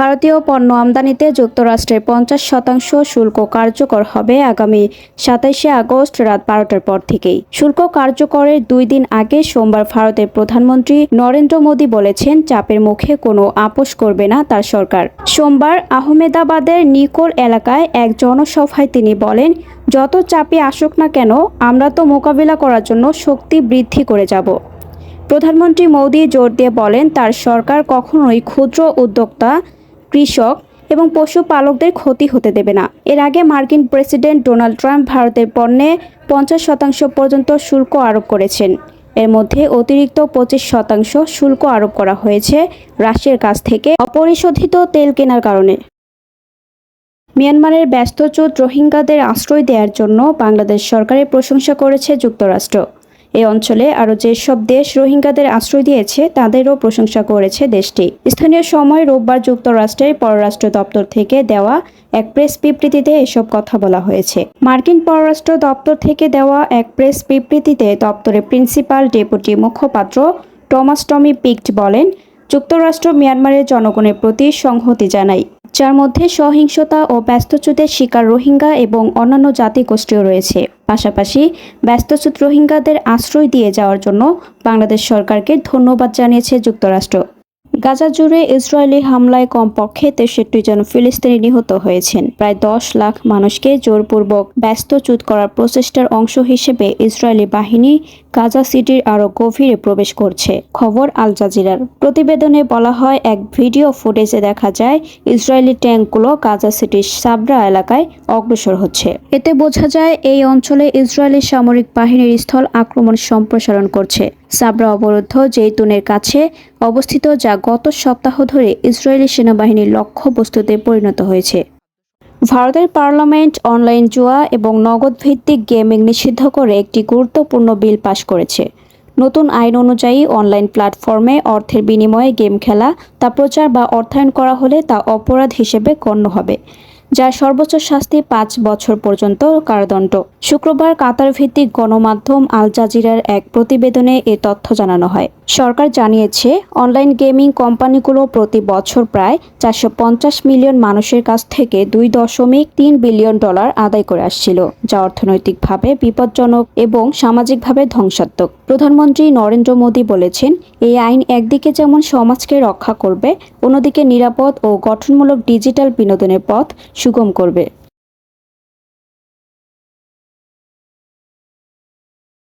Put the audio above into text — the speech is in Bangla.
ভারতীয় পণ্য আমদানিতে যুক্তরাষ্ট্রের পঞ্চাশ শতাংশ শুল্ক কার্যকর হবে আগামী সাতাইশে আগস্ট রাত বারোটার পর থেকেই। শুল্ক কার্যকরের দুই দিন আগে সোমবার ভারতের প্রধানমন্ত্রী নরেন্দ্র মোদী বলেছেন, চাপের মুখে কোনো আপোষ করবে না তার সরকার। সোমবার আহমেদাবাদের নিকোল এলাকায় এক জনসভায় তিনি বলেন, যত চাপে আসুক না কেন, আমরা তো মোকাবিলা করার জন্য শক্তি বৃদ্ধি করে যাব। প্রধানমন্ত্রী মোদী জোর দিয়ে বলেন, তার সরকার কখনোই ক্ষুদ্র উদ্যোক্তা কৃষক এবং পশুপালকদের ক্ষতি হতে দেবে না। এর আগে মার্কিন প্রেসিডেন্ট ডোনাল্ড ট্রাম্প ভারতের পণ্যে পঞ্চাশ শতাংশ পর্যন্ত শুল্ক আরোপ করেছেন। এর মধ্যে অতিরিক্ত পঁচিশ শতাংশ শুল্ক আরোপ করা হয়েছে রাশিয়ার কাছ থেকে অপরিশোধিত তেল কেনার কারণে। মিয়ানমারের ব্যস্তচ্যুত রোহিঙ্গাদের আশ্রয় দেওয়ার জন্য বাংলাদেশ সরকারের প্রশংসা করেছে যুক্তরাষ্ট্র। এই অঞ্চলে আরও যেসব দেশ রোহিঙ্গাদের আশ্রয় দিয়েছে, তাদেরও প্রশংসা করেছে দেশটি। স্থানীয় সময় রোববার যুক্তরাষ্ট্রের পররাষ্ট্র দপ্তর থেকে দেওয়া এক প্রেস বিবৃতিতে এসব কথা বলা হয়েছে। মার্কিন পররাষ্ট্র দপ্তর থেকে দেওয়া এক প্রেস বিবৃতিতে দপ্তরের প্রিন্সিপাল ডেপুটি মুখপাত্র টমাস টমি পিকট বলেন, যুক্তরাষ্ট্র, মিয়ানমারের জনগণের প্রতি সংহতি জানায় যার মধ্যে সহিংসতা ও ব্যস্তচ্যুতের শিকার রোহিঙ্গা এবং অন্যান্য জাতিগোষ্ঠীও রয়েছে। পাশাপাশি ব্যস্তচ্যুত রোহিঙ্গাদের আশ্রয় দিয়ে যাওয়ার জন্য বাংলাদেশ সরকারকে ধন্যবাদ জানিয়েছে যুক্তরাষ্ট্র। গাজা জুড়ে ইসরায়েলি হামলায় কমপক্ষে তেষট্টি জন ফিলিস্তিনি নিহত হয়েছেন। প্রায় দশ লাখ মানুষকে জোরপূর্বক ব্যস্তচ্যুত করার প্রচেষ্টার অংশ হিসেবে ইসরায়েলি বাহিনী গাজা সিটির আরও গভীরে প্রবেশ করছে, খবর আল জাজিরার। প্রতিবেদনে বলা হয়, এক ভিডিও ফুটেজে দেখা যায়, ইসরায়েলি ট্যাঙ্কগুলো গাজা সিটির সাবরা এলাকায় অগ্রসর হচ্ছে। এতে বোঝা যায়, এই অঞ্চলে ইসরায়েলি সামরিক বাহিনীর স্থল আক্রমণ সম্প্রসারণ করছে। সাবরা অবরুদ্ধ জেইতুনের কাছে অবস্থিত, যা গত সপ্তাহ ধরে ইসরায়েলি সেনাবাহিনীর লক্ষ্যবস্তুতে পরিণত হয়েছে। ভারতের পার্লামেন্ট, অনলাইন জুয়া এবং নগদ ভিত্তিক গেমিং নিষিদ্ধ করে একটি গুরুত্বপূর্ণ বিল পাশ করেছে। নতুন আইন অনুযায়ী অনলাইন প্ল্যাটফর্মে অর্থের বিনিময়ে গেম খেলা, তা প্রচার বা অর্থায়ন করা হলে তা অপরাধ হিসেবে গণ্য হবে। যার সর্বোচ্চ শাস্তি পাঁচ বছর পর্যন্ত কারাদণ্ড। শুক্রবার কাতার ভিত্তিক গণমাধ্যম আল জাজিরার এক প্রতিবেদনে এ তথ্য জানানো হয়। সরকার জানিয়েছে, অনলাইন গেমিং কোম্পানিগুলো প্রতি বছর প্রায় চারশো পঞ্চাশ মিলিয়ন মানুষের কাছ থেকে দুই দশমিক তিন বিলিয়ন ডলার আদায় করে আসছিল, যা অর্থনৈতিকভাবে বিপজ্জনক এবং সামাজিকভাবে ধ্বংসাত্মক। প্রধানমন্ত্রী নরেন্দ্র মোদী বলেছেন, এই আইন একদিকে যেমন সমাজকে রক্ষা করবে, অন্যদিকে নিরাপদ ও গঠনমূলক ডিজিটাল বিনোদনের পথ সুগম করবে।